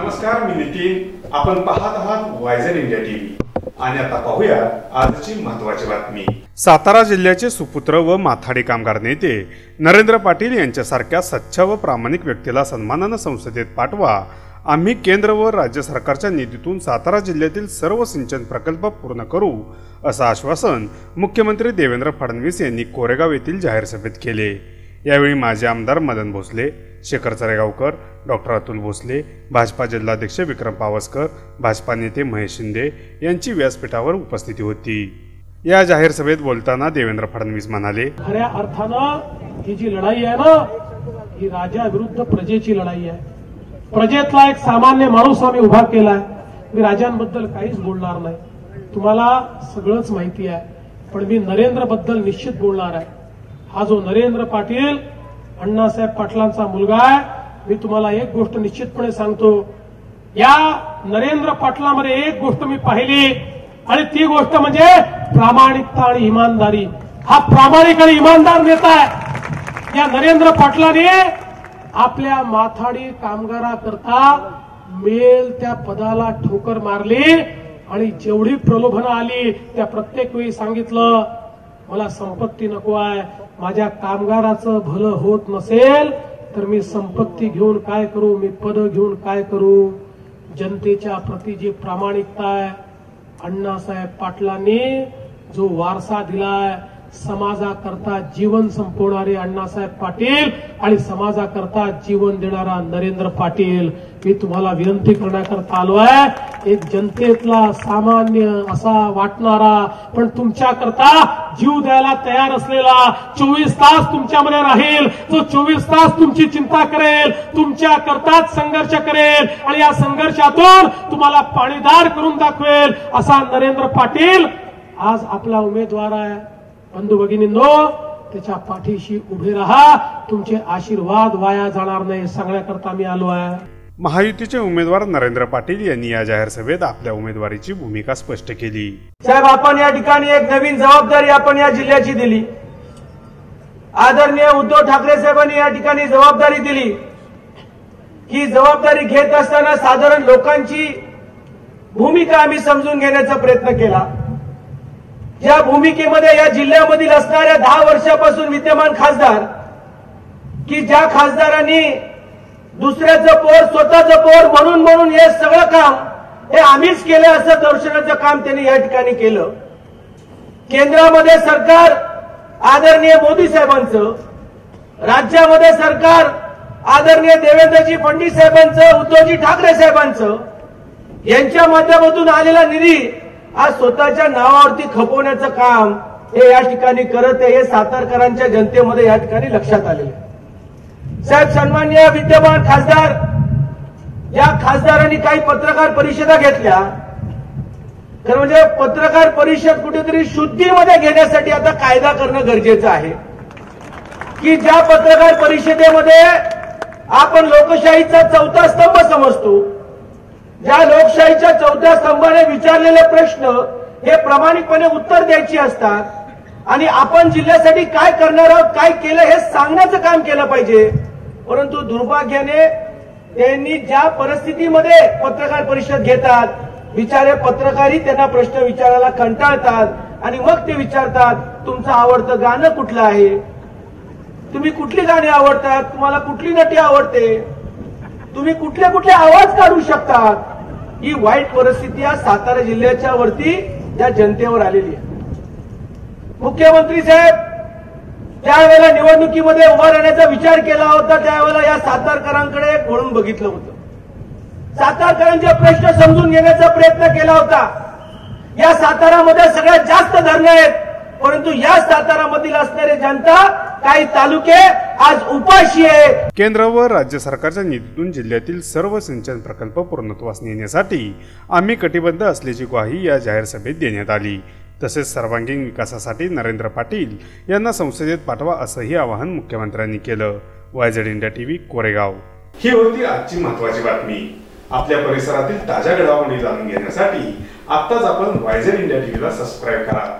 नमस्कार मी नितीन. आपण पाहत आहात वायझर इंडिया टीव्ही आणि आता पाहूया आजची महत्वाची बातमी. सातारा जिल्ह्याचे सुपुत्र व माथाडी कामगार नेते नरेंद्र पाटील यांच्यासारख्या सच्चा व प्रामाणिक व्यक्तीला सन्मानानं संसदेत पाठवा. आम्ही केंद्र व राज्य सरकारच्या निधीतून सातारा जिल्ह्यातील सर्व सिंचन प्रकल्प पूर्ण करू असं आश्वासन मुख्यमंत्री देवेंद्र फडणवीस यांनी कोरेगाव येथील जाहीर सभेत केले. यावेळी माजी आमदार मदन भोसले शेखर चरेगावकर डॉक्टर अतुल भोसले भाजपा जिल्हाध्यक्ष विक्रम पावसकर भाजपा नेते महेश शिंदे यांची व्यासपीठावर उपस्थिती होती. या जाहीर सभेत बोलताना देवेंद्र फडणवीस म्हणाले खऱ्या अर्थानं ही जी लढाई आहे ना ही राजा विरुद्ध प्रजेची लढाई आहे. प्रजेतला एक सामान्य माणूस आम्ही उभा केलाय. मी राजांबद्दल काहीच बोलणार नाही. तुम्हाला सगळंच माहिती आहे. पण मी नरेंद्रबद्दल निश्चित बोलणार आहे. हा जो नरेंद्र पाटील अण्णासाहेब पाटलांचा मुलगा आहे मी तुम्हाला एक गोष्ट निश्चितपणे सांगतो. या नरेंद्र पाटलामध्ये एक गोष्ट मी पाहिली आणि ती गोष्ट म्हणजे प्रामाणिकता आणि इमानदारी. हा प्रामाणिक आणि इमानदार नेता आहे. या नरेंद्र पाटलाने आपल्या माथाडी कामगाराकरता मेल त्या पदाला ठोकर मारली आणि जेवढी प्रलोभनं आली त्या प्रत्येक वेळी सांगितलं मला संपत्ती नको आहे. माझ्या कामगाराचं भलं होत नसेल तर मी संपत्ती घेऊन काय करू? मी पद घेऊन काय करू? जनतेच्या प्रती जी प्रामाणिकता आहे अण्णासाहेब पाटलांनी जो वारसा दिलाय समाजाकरता जीवन संपवणारे अण्णासाहेब पाटील आणि समाजाकरता जीवन देणारा नरेंद्र पाटील. मी तुम्हाला विनंती करण्याकरता आलो आहे एक जनतेतला सामान्य असा वाटणारा पण तुमच्याकरता जीव द्यायला तयार असलेला चोवीस तास तुमच्यामध्ये राहील. तो चोवीस तास तुमची चिंता करेल तुमच्या करताच संघर्ष करेल आणि या संघर्षातून तुम्हाला पाणीदार करून दाखवेल असा नरेंद्र पाटील आज आपला उमेदवार आहे. बंधू भगिनींनो त्याच्या पाठीशी उभे राहा. तुमचे आशीर्वाद वाया जाणार नाही. सांगण्याकरता मी आलो आहे. महायुतीचे उमेदवार नरेंद्र पाटील यांनी या जाहीर सभेत आपल्या उमेदवारीची भूमिका स्पष्ट केली. साहेब आपण या ठिकाणी एक नवीन जबाबदारी आपण या जिल्ह्याची दिली. आदरणीय उद्धव ठाकरे साहेबांनी या ठिकाणी जबाबदारी दिली. ही जबाबदारी घेत असताना साधारण लोकांची भूमिका आम्ही समजून घेण्याचा प्रयत्न केला. या भूमिकेमध्ये या जिल्ह्यामधील असणाऱ्या दहा वर्षापासून विद्यमान खासदार की ज्या खासदारांनी दुसऱ्याचं पोर स्वतःचं पोर म्हणून म्हणून हे सगळं काम हे आम्हीच केलं असं दर्शनाचं काम त्यांनी या ठिकाणी केलं. केंद्रामध्ये सरकार आदरणीय मोदी साहेबांचं राज्यामध्ये सरकार आदरणीय देवेंद्रजी फडणवीस साहेबांचं उद्धवजी ठाकरे साहेबांचं यांच्या माध्यमातून आलेला निधी आज स्वतःच्या नावावरती खपवण्याचं काम हे या ठिकाणी करत आहे हे सातारकरांच्या जनतेमध्ये या ठिकाणी लक्षात आलेलं आहे. साहेब सन्मान्य विद्यमान खासदार या खासदारांनी काही पत्रकार परिषदा घेतल्या. तर म्हणजे पत्रकार परिषद कुठेतरी शुद्धीमध्ये घेण्यासाठी आता कायदा करणं गरजेचं आहे. की ज्या पत्रकार परिषदेमध्ये आपण लोकशाहीचा चौथा स्तंभ समजतो ज्या लोकशाहीच्या चौथ्या स्तंभाने विचारलेले प्रश्न हे प्रामाणिकपणे उत्तर द्यायची असतात. आणि आपण जिल्ह्यासाठी काय करणार आहोत काय केलं हे सांगण्याचं काम केलं पाहिजे. परंतु दुर्भाग्याने त्यांनी ज्या परिस्थितीमध्ये पत्रकार परिषद घेतात बिचारे पत्रकारही त्यांना प्रश्न विचारायला कंटाळतात आणि मग ते विचारतात तुमचं आवडतं गाणं कुठलं आहे? तुम्ही कुठली गाणी आवडतात? तुम्हाला कुठली नटी आवडते? तुम्ही कुठले कुठले आवाज काढू शकतात ही वाईट परिस्थिती आज सातारा जिल्ह्याच्या वरती या जनतेवर आलेली आहे. मुख्यमंत्री साहेब ज्यावेळेला निवडणुकीमध्ये उभा राहण्याचा विचार केला होता त्यावेळेला या सातारकरांकडे वळून बघितलं होतं. सातारकरांचे प्रश्न समजून घेण्याचा प्रयत्न केला होता. या सातारामध्ये सगळ्यात जास्त धरणे आहेत. परंतु या सातारामधील असणारे जनता काही तालुके आज उपाशी आहे. केंद्र व राज्य सरकारच्या निधीतून जिल्ह्यातील सर्व सिंचन प्रकल्प पूर्णत्वास नेण्यासाठी आम्ही कटिबद्ध असल्याची ग्वाही या जाहीर सभेत देण्यात आली. तसेच सर्वांगीण विकासासाठी नरेंद्र पाटील यांना संसदेत पाठवा असंही आवाहन मुख्यमंत्र्यांनी केलं. YZ India TV Koregaon. ही होती आजची महत्वाची बातमी. आपल्या परिसरातील ताज्या घडामोडी जाणून घेण्यासाठी आत्ताच आपण वायझेड इंडिया टीव्हीला सबस्क्राईब करा.